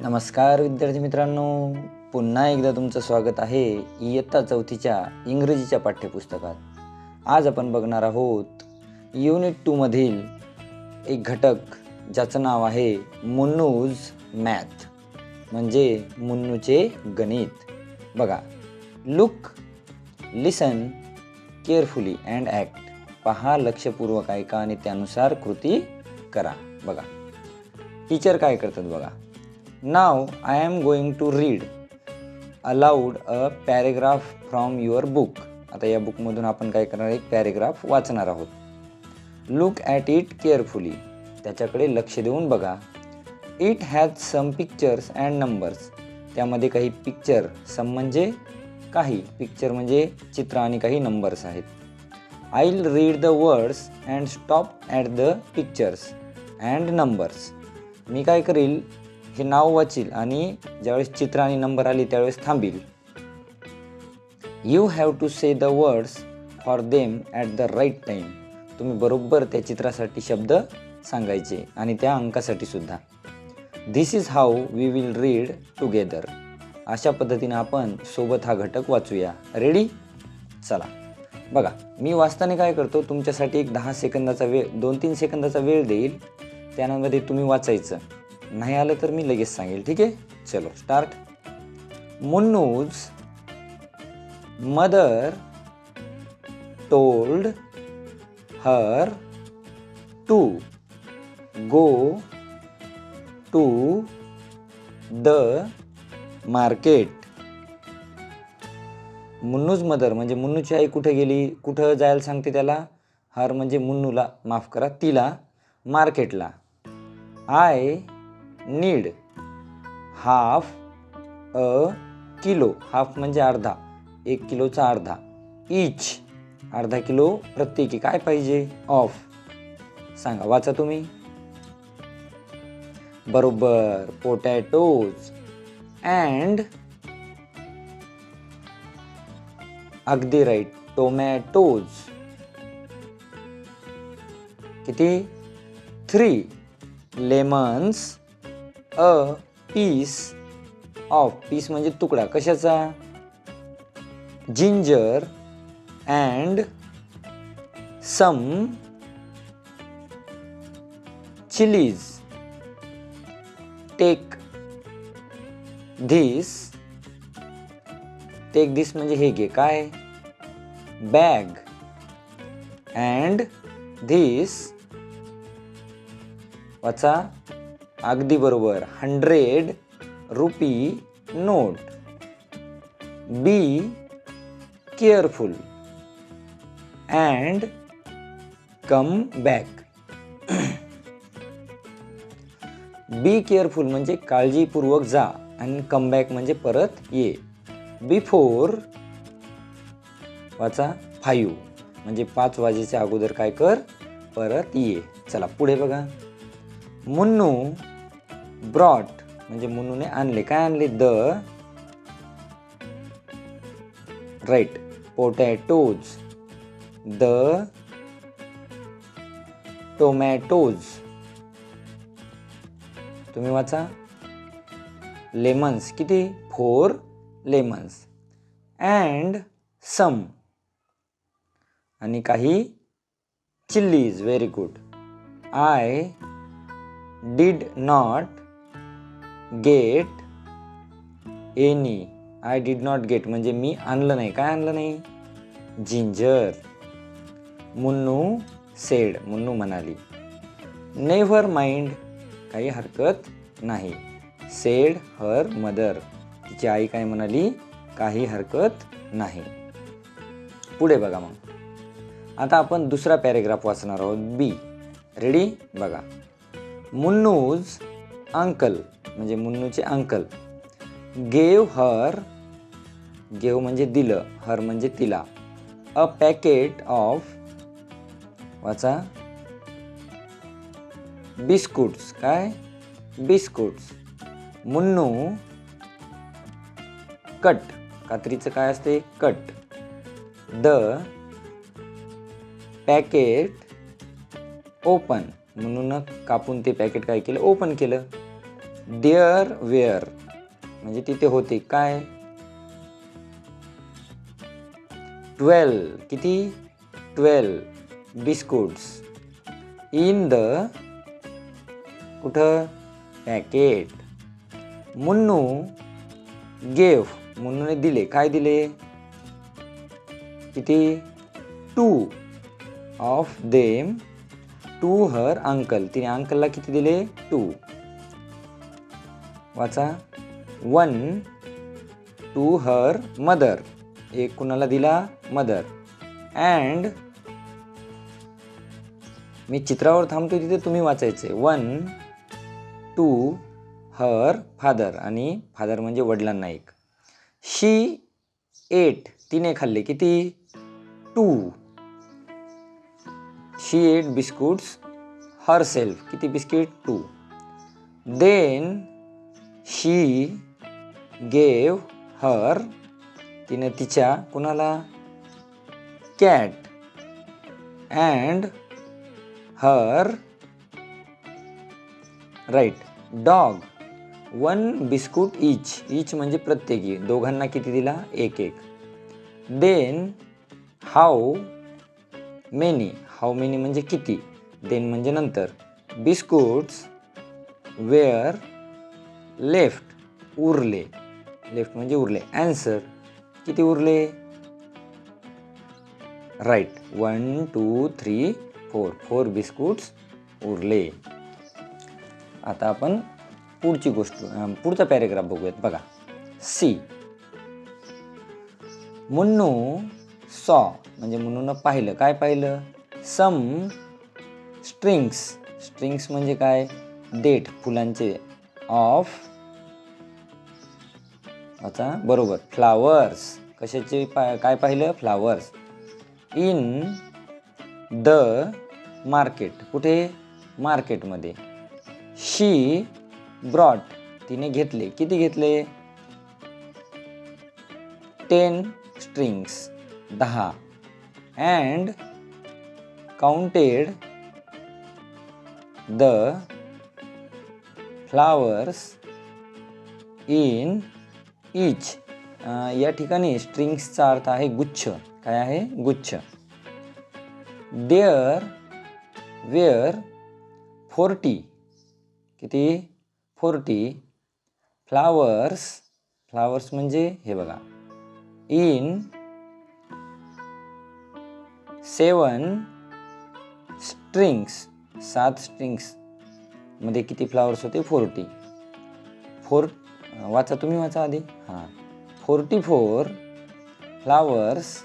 नमस्कार विद्यार्थी मित्रांनो. पुन्हा एकदा तुमचं स्वागत आहे इयत्ता चौथीच्या इंग्रजीच्या पाठ्यपुस्तकात. आज आपण बघणार आहोत युनिट टूमधील एक घटक ज्याचं नाव आहे मुन्नूज मॅथ म्हणजे मुन्नूचे गणित. बघा. Look listen carefully and act पहा लक्षपूर्वक ऐका आणि त्यानुसार कृती करा. बघा. टीचर काय करतात बघा. Now I am going to read aloud a paragraph from your book आता या बुकमधून आपण काय करणार? एक पॅरेग्राफ वाचणार आहोत. लुक ॲट इट केअरफुली त्याच्याकडे लक्ष देऊन बघा. It has some pictures and numbers त्यामध्ये काही पिक्चर सम म्हणजे काही. पिक्चर म्हणजे चित्र आणि काही नंबर्स आहेत. I read the words and stop at the pictures and numbers मी काय करील? हे नाव वाचील आणि ज्यावेळेस चित्र आणि नंबर आली त्यावेळेस थांबील. You have to say the words for them at the right time तुम्ही बरोबर त्या चित्रासाठी शब्द सांगायचे आणि त्या अंकासाठी सुद्धा. This is how we will read together अशा पद्धतीने आपण सोबत हा घटक वाचूया. रेडी चला. बघा मी वाचताना काय करतो तुमच्यासाठी एक दहा सेकंदाचा वेळ दोन तीन सेकंदाचा वेळ देईल. त्यामध्ये तुम्ही वाचायचं. नाही आलं तर मी लगेच सांगेल ठीक आहे? चलो start Munnu's mother told her to go to the market Munnu's mother म्हणजे मुन्नूची आई कुठे गेली? कुठं जायला सांगते त्याला? हर म्हणजे मुन्नूला माफ करा तिला मार्केटला I need. Half a kilo. Half म्हणजे अर्धा. एक किलोचा अर्धा. इच अर्धा किलो प्रत्येकी काय पाहिजे? ऑफ. सांगा वाचा तुम्ही. बरोबर. पोटॅटोज. अँड अगदी राईट. टोमॅटोज. किती? Three. Lemons. A piece of piece म्हणजे तुकडा. कशाचा? Ginger and some chillies. Take this. Take this म्हणजे हे घे काय? बॅग. And this. वाचा. अगदी बरोबर. Hundred rupee note. Be careful and come back be careful म्हणजे काळजीपूर्वक जा आणि कम बॅक म्हणजे परत ये. बिफोर वाचा फायू म्हणजे पाच वाजेच्या अगोदर काय कर? परत ये. चला पुढे बघा. मुन्नू ब्रॉट म्हणजे मुनूने आणले. काय आणले? The right potatoes. The tomatoes. तुम्ही वाचा. लेमन्स किती? Four lemons. And some. आणि काही chillies very good. I did not get any. I did not get म्हणजे मी आणलं नाही. काय आणलं नाही? जिंजर मुन्नू सेड मुन्नू म्हणाली. नेव्हर माइंड काही हरकत नाही. सेड हर मदर तिची आई काय म्हणाली? काही हरकत नाही. पुढे बघा मग. आता आपण दुसरा पॅरेग्राफ वाचणार आहोत. बी रेडी बघा. मुन्नूज अंकल म्हणजे मुन्नूचे अंकल. गेव हर गेव म्हणजे दिलं हर म्हणजे तिला. अ पॅकेट ऑफ वाचा. बिस्कुट्स काय? बिस्कुट्स. मुन्नू कट. कात्रीचं काय असते? कट. The packet open. म्हणून कापून ते पॅकेट काय केलं? ओपन केलं. There were. म्हणजे तिथे होते काय? ट्वेल्व किती? Twelve biscuits. इन द कुठं? पॅकेट. मुन्नू गेव. मुन्नूने दिले. काय दिले? किती? Two of them to her uncle. तिने अंकलला किती दिले? टू. वाचा. One to her mother. एक कुणाला दिला? मदर. अँड मी चित्रावर थांबतो तिथे तुम्ही वाचायचे. One to her father. आणि फादर म्हणजे वडिलांना एक. She ate. तिने खाल्ले. किती? Two. She ate biscuits herself किती biscuit? Two. Then she gave her तिने तिच्या कुणाला? Cat and her right dog one biscuit each each म्हणजे प्रत्येकी. दोघांना किती दिला? एक एक. Then how many how many म्हणजे किती? देन म्हणजे नंतर. बिस्कुट्स वेअर लेफ्ट उरले. लेफ्ट म्हणजे उरले. ॲन्सर किती उरले? Right one two three four four biscuits उरले. आता आपण पुढची गोष्ट पुढचा पॅरेग्राफ बघूयात. बघा. सी मुन्नू सॉ म्हणजे मुन्नूनं पाहिलं. काय पाहिलं? सम स्ट्रिंग्स स्ट्रिंग्स म्हणजे काय? देठ फुलांचे ऑफ आता बरोबर फ्लावर्स. कशाचे पा काय पाहिलं? फ्लावर्स. In the market. कुठे? मार्केटमध्ये. She brought. तिने घेतले. किती घेतले? Ten strings. दहा. And counted the flowers in each या ठिकाणी स्ट्रिंग्सचा अर्थ आहे गुच्छ. काय आहे? गुच्छ. देअर वेअर फोर्टी किती? फोर्टी फ्लावर्स फ्लावर्स म्हणजे हे बघा. इन सेवन स्ट्रिंग्स सात स्ट्रिंग्स मध्ये किती फ्लावर्स होते? फोर्टी फोर वाचा तुम्ही वाचा आधी. हां. फोर्टी फोर फ्लावर्स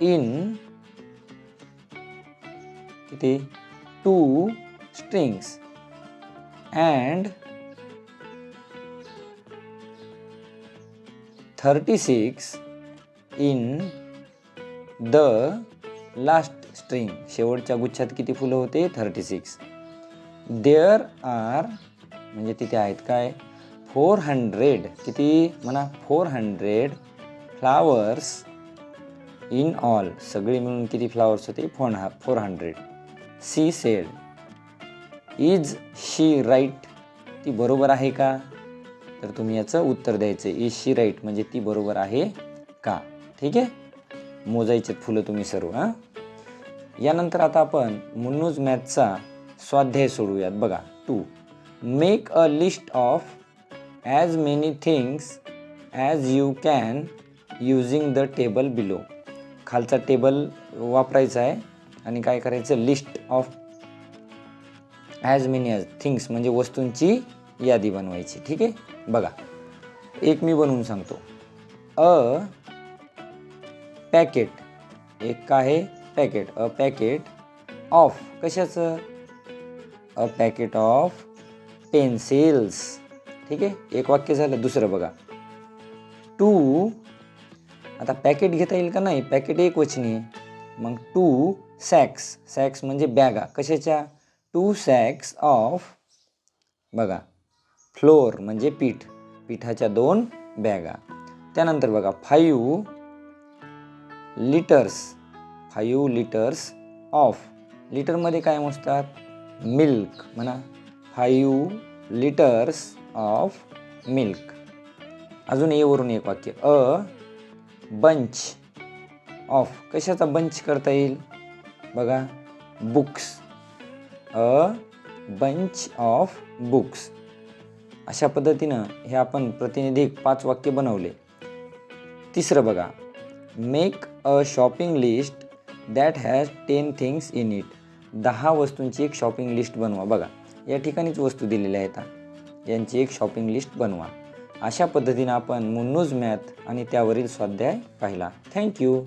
इन किती? Two strings and thirty six in the last string शेवटच्या गुच्छात किती फुलं होते? थर्टी सिक्स देअर आर म्हणजे तिथे आहेत काय? फोर हंड्रेड किती म्हणा? Four hundred flowers in all. सगळे मिळून किती फ्लावर्स होते? फोर हा four hundred. See said is she right? ती बरोबर आहे का? तर तुम्ही याचं उत्तर द्यायचं इज शी राईट म्हणजे ती बरोबर आहे का? ठीक आहे? मोजायचे फुलं तुम्ही सर्व हां? यानंतर आता आपण मुन्नूज मॅथचा स्वाध्याय सोडूयात. बघा to make a list of as many things as you can using the table below खालचा टेबल वापरायचा आहे आणि काय करायचं? List of as many as things म्हणजे वस्तूंची यादी बनवायची. ठीक आहे? बघा एक मी बनवून सांगतो. अ पॅकेट एक काय आहे पॅकेट अ पॅकेट ऑफ कशाचं? अ पॅकेट ऑफ पेन्सिल्स ठीक आहे? एक वाक्य झालं दुसरं बघा. टू आता पॅकेट घेता येईल का नाही? पॅकेट एक वचनी आहे मग टू सॅक्स सॅक्स म्हणजे बॅगा. कशाच्या? टू सॅक्स ऑफ बघा. फ्लोअर म्हणजे पीठ. पिठाच्या दोन बॅगा. त्यानंतर बघा five litres five litres of लिटरमध्ये काय मोजतात? मिल्क म्हणा. फाईव्ह लिटर्स ऑफ मिल्क अजून एवरून एक वाक्य. अ बंच ऑफ कशाचा बंच करता येईल? बघा. Books a bunch of books अशा पद्धतीनं हे आपण प्रतिनिधिक पाच वाक्य बनवले. तिसरं बघा. Make a shopping list that has ten things in it दहा वस्तूंची एक शॉपिंग लिस्ट बनवा बघा. या ठिकाणीच वस्तू दिलेल्या आहेत यांची एक शॉपिंग लिस्ट बनवा. अशा पद्धतीनं आपण मुन्नूज मॅथ आणि त्यावरील स्वाध्याय पाहिला. थँक्यू